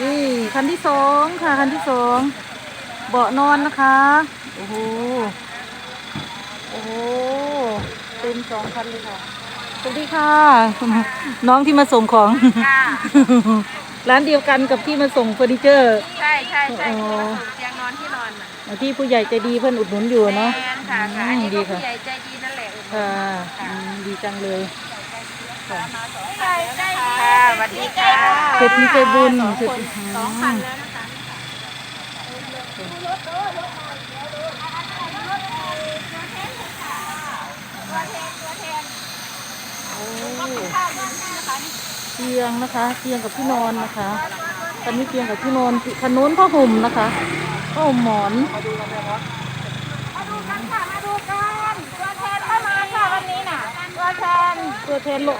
นี่คันที่สองค่ะ คันที่สองเบาะนอนนะคะ โอ้โห โอ้โห เต็มสองคันเลยค่ะ สวัสดีค่ะ น้องที่มาส่งของ ค่ะร้านเดียวกันกับที่มาส่งเฟอร์นิเจอร์ ใช่ใช่ใช่อ๋อเตียงนอนที่นอนน่ะที่ผู้ใหญ่ใจดีเพื่อนอุดหนุนอยู่เนาะแมนค่ะค่ะอือันมนี้ดีก็ค่ะผู้ใหญ่ใจดีนั่นแหละค่ะอืมดีจังเลย ค่ะใช่ใช่ค่ะสวัสดีค่ะเศรษฐีใจบุญเศรษฐีสองพันแล้วนะคะเตียงนะคะเตียงกับที่นอนนะคะตอนนี้เตียงกับที่นอนขนุนผ้าห่มนะคะผ้าห่มหมอน มาดูกันค่ะ มาดูกันตัวแทนเข้ามาค่ะวันนี้น่ะตัวแทน ตัวแทนโล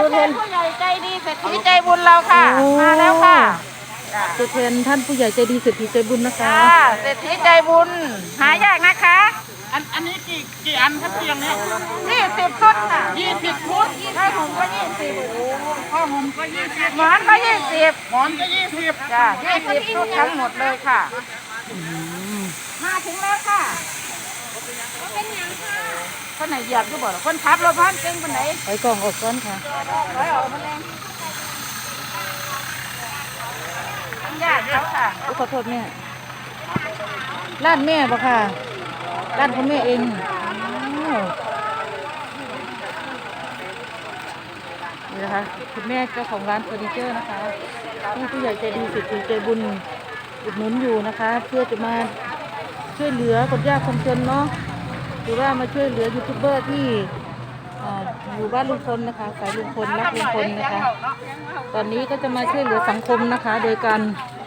ตัวตัวแทแทนนผู้ใหญ่ใจดีเศรษฐีใจบุญเราค่ะโอ้มาแล้วค่ะตัวแทนท่านผู้ใหญ่ใจดีเศรษฐีใจบุญนะคะค่ะเศรษฐีใจบุญ หายากนะคะ อันอันนี้กี่กี่อันครับเตียงเนี้ยยี่สิบชุดค่ะยี่สิบฟุตผ้าห่มก็ยี่สิบผ้าห่มก็ยี่สิบหมอนก็ยี่สิบหมอนก็ยี่สิบจ้ะยี่สิบชุดทั้งหมดเลยค่ะ มาถึงแล้วค่ะเป็นยังค่ะ คนไหนเหยียบก็บอกคนขับรถพันเก่งคนไหนไปกล่องออกก้อนค่ะร้อยออกมาแรงทำยากเขาค่ะโอ้ขอโทษแม่ร้านแม่ปะค่ะร้านของแม่เองอ้าวนี่นะคะคุณแม่เจ้าของร้านเฟอร์นิเจอร์นะคะที่ผู้ใหญ่ใจดีเศรษฐีใจบุญอุดหนุนอยู่นะคะ เพื่อจะมาช่วยเหลือคนยากคนจนเนาะ หรือว่ามาช่วยเหลือยูทูบเบอร์ที่อยู่บ้านลุงพลนะคะสายลุงพลรักลุงพลนะคะ ตอนนี้ก็จะมาช่วยเหลือสังคมนะคะ โดยการ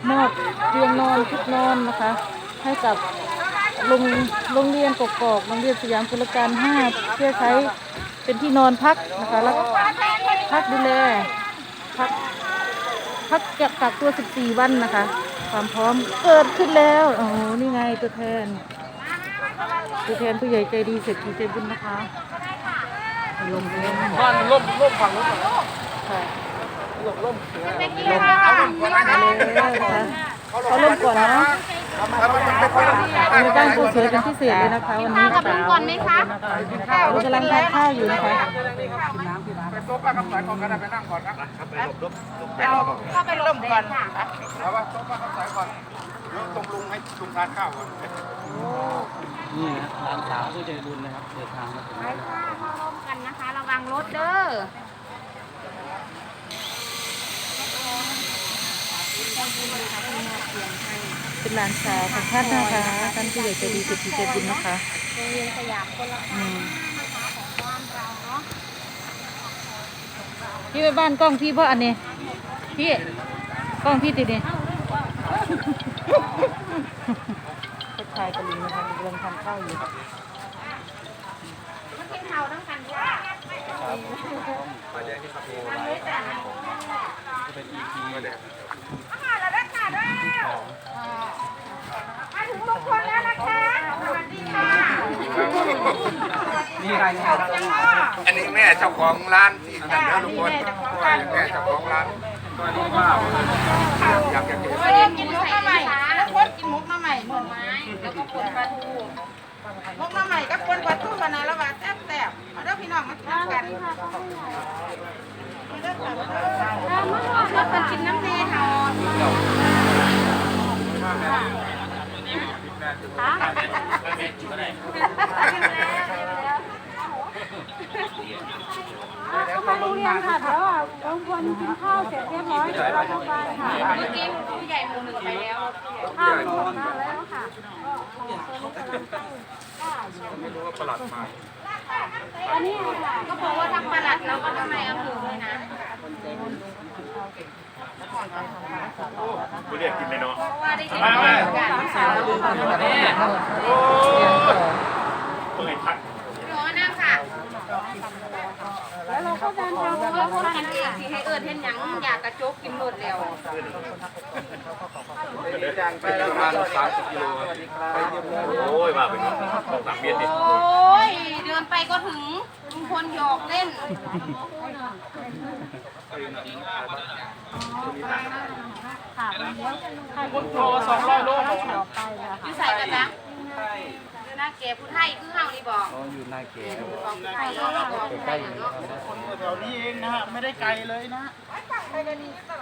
มอบเตียงนอนชุดนอนนะคะ ให้กับโรงโรงเรียนกกอกโรงเรียนสยามกุลการห้าเพื่อใช้เป็นที่นอนพักนะคะแล้วพักดูแลพักพักกักกักตัว 14 วันนะคะ ความพร้อมเกิดขึ้นแล้วโอ้โหนี่ไงตัวแทน ตัวแทนผู้ใหญ่ใจดีเศรษฐีใจบุญนะคะลงลงบ้านล่มล่มฝั่งนู้นก่อนค่ะล่มล่มเป็นยังไงคะมาแล้วนะเขาเริ่มก่อนนาะมีบ้านปูสวยเป็นพิเศษเลยนะคะวันนี้กับลุงก่อนไหมคะเรากำลังทานข้าวอยู่นะคะไปโต๊ะป้าคำสายก่อนก็ได้ไปนั่งก่อนครับเข้าไปลมก่อนค่ะเอาว่าโต๊ะป้าคำสายก่อนเดี๋ยวตรงลุงให้ลุงทานข้าวก่อนานสาวผู้ใจบุญนะครับเดินทางมาถึงไปแล้วค่ะมาลมกันนะคะ ระวังรถเด้อเป็นหลานสาวของท่านนะคะท่านผู้ใหญ่ใจดีเศรษฐีใจบุญนะคะโรงเรียนสยามคนละอืมนะคะของบ้านเราเนาะพี่ไปบ้านกล้องพี่เพราะอันนี้พี่กล้องพี่ติดนี่ทักทายกะลินนะคะกำลังทานข้าวอยู่ มากินข้าวน้ำกันค่ะเป็น EP มาแล้วค่ะเด้อมาถึงลุงพลแล้วนะคะสวัสดีค่ะนี่ใครเนี่ยอันนี้แม่เจ้าของร้านที่นั่นเด้อลุงพลแม่เจ้าของร้านก็รู้ว่าอยากจะกินวันนี้กินมุกมาใหม่แล้วคนกินมุกมาใหม่หน่อไม้แล้วก็ปนปลาทู มุกมาใหม่ก็ปนปลาทูกันนะแล้วว่าแซ่บแซ่บมาเด้อพี่น้องมากินกันมาเด้อค่ะมาเด้อมาเด้อคนกินน้ำแน่ค่ะเข้ามาโรงเรียนค่ะเดี๋ยวอะบางคนกินข้าวเสร็จเรียบร้อยเดี๋ยวเราเข้าไปค่ะเมื่อกี้ผู้ใหญ่หมู่หนึ่งไปแล้ว ข้าวหมดมา แล้วค่ะอันนี้ค่ะก็บอกว่าทำประหลัดแล้วก็ทำในอำเภอเลยนะเรียกกินเลยเนาะเพราะว่าได้ยินเสียงกันสาวหรือเปิดทัก หนูนะค่ะ แล้ว เราก็เดินทางเพราะว่าคนกันเองสิให้เอิญเห็นหยังอยากกระโจกกินหมดแล้วไปประมาณสามสิบกิโลโอ้ยมาเป็นสองสามเมตรดิโอ้ยเดินไปก็ถึงลุงพลหยอกเล่นค่ะเดี๋ยวใครเป็นโลสองร้อยโลต่อไปเลยค่ะอยู่ใส่กันนะอยู่ น้าเก๋ผู้ไทยคือเฮานี่บอกอ๋ออยู่นายเก๋บอกผู้ไทยเนาะบอกผู้ไทยเนาะแถวนี้เองนะฮะไม่ได้ไกลเลยนะ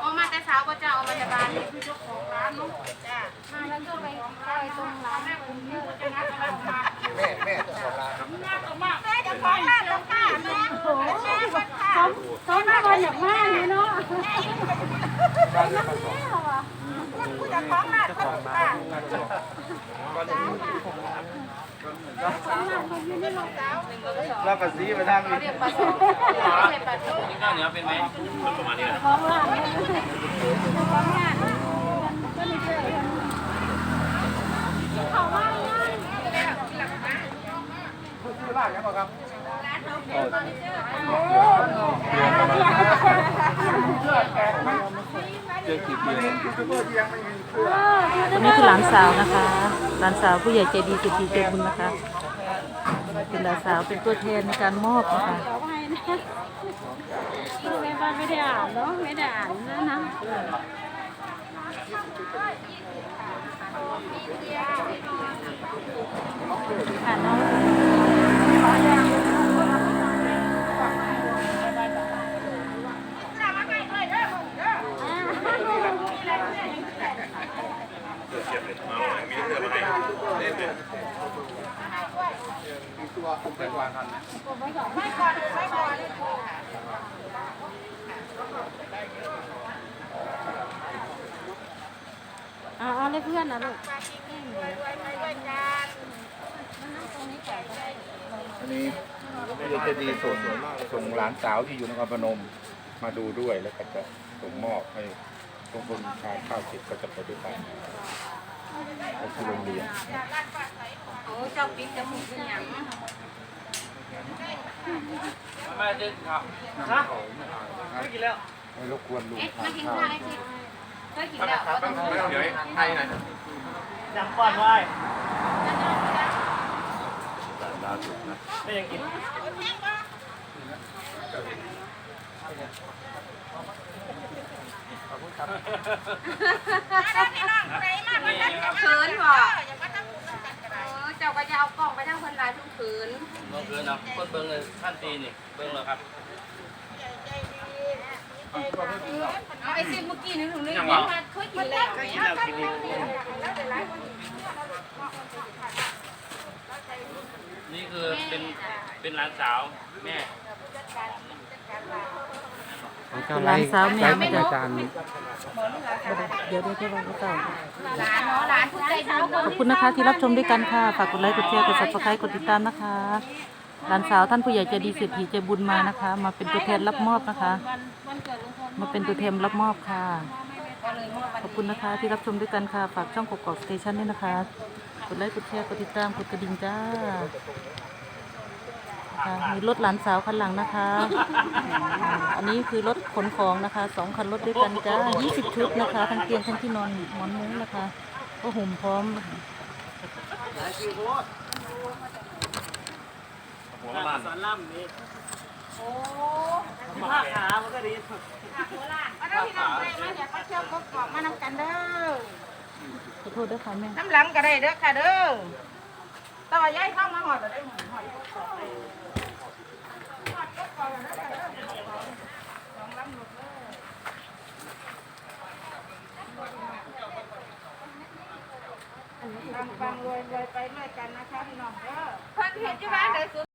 ออกมาแต่เช้าก็จะเอามาจากบ้านนี่คือเจ้าของร้านเนาะจ้ามาแล้วก็ไปไปตรงร้านแม่คุณนี่แม่แม่เจ้าของร้านแม่จะของร้านแล้วค่ะแม่ โอ้โหสมสมกับวันอย่างมากเลยเนาะไปนักเที่ยวอะจะของร้านก็ค่ะแล้วก็ซีไปทางเขาเรียกปลาส้มไม่ใช่ปลาส้มข้าวเหนียวเป็นไหมประมาณนี้ของร้านของร้านก็นี่เจอเขาว่ายัง ชื่อร้านยังไงครับเจอกี่เดือนยูทูบเบอร์ที่ยังไม่มีเครืออันนี้คือหลานสาวนะคะ หลานสาวผู้ใหญ่ใจดีสิทธิใจบุญนะคะ เป็นหลานสาวเป็นตัวแทนในการมอบนะคะต้อแม่บ้านไม่ได้อ่านเนาะไม่ได้อ่านนะนะ ตัวผมเป็นวันนั้นเอาเอาเลยเพื่อนนะลูกอันนี้เดี๋ยวจะดีส่งส่งหลานสาวที่อยู่นครพนมมาดูด้วยแล้วก็จะส่งมอบให้ตรงคนทานข้าวเสร็จก็จะไปด้วยกัน ก็คือโรงเรียนโอ้เจ้าปิ๊กจมูกเป็นหยังแม่จะครับฮะไม่กินแล้วไม่รบกวนลุงเอ๊ะทามานกินข้าวข้าวไอ้สิเคยกินแล้วก็ต้องเดี๋ยวให้หน่อยยังป้อนไว้ไม่ยังกิน เขินบ่เออเจ้าก็จะเอากล้องไปทางคนร้ายทุกขืนเมื่อคืนนะคนเบิ้งเลยท่านตีนี่เบิ้งเลยครับเอาไอ้สิเมื่อกี้นี่หนูเลยมาเคยกินแล้วกินแล้วกินอีกนี่คือเป็นเป็นหลานสาวแม่หลานสาว แม่ไม่ได้จารย์เดี๋ยวเดี๋ยวจะวางก็เก่าหลานเนาะหลานผู้ใจดีขอบคุณนะคะที่รับชมด้วยกันค่ะ ฝากกดไลค์กดแชร์กด subscribe กดติดตามนะคะหลานสาวท่านผู้ใหญ่ใจดีเศรษฐีใจบุญมานะคะ มาเป็นตัวแทนรับมอบนะคะ มาเป็นตัวแทนรับมอบค่ะ ขอบคุณนะคะที่รับชมด้วยกันค่ะ ฝากช่องกกอกสเตชันด้วยนะคะ กดไลค์กดแชร์กดติดตามกดกระดิ่งจ้าค่ะมีรถหลานสาวคันหลังนะคะอ่าอันนี้คือรถ ขนของนะคะสองคันรถด้วยกันจ้า20ชุดนะคะทั้งเตียงทั้งที่นอนหมอนมุ้งนะคะก็ห่มพร้อมหัวมันสอนล่ำนี่โอ้ผ้าขามันก็ดีมาเด้อพี่น้องไปมาอย่าไปเที่ยวกกอกมานำกันเด้อขอโทษด้วยค่ะแม่น้ำหลังก็ได้เด้อค่ะเด้อต่อย้ายเข้ามาหอดได้หมดหอด ฟังๆรวยๆไปด้วยกันนะคะพี่น้องเด้อ เพิ่นเห็นอยู่บ้านได้สุด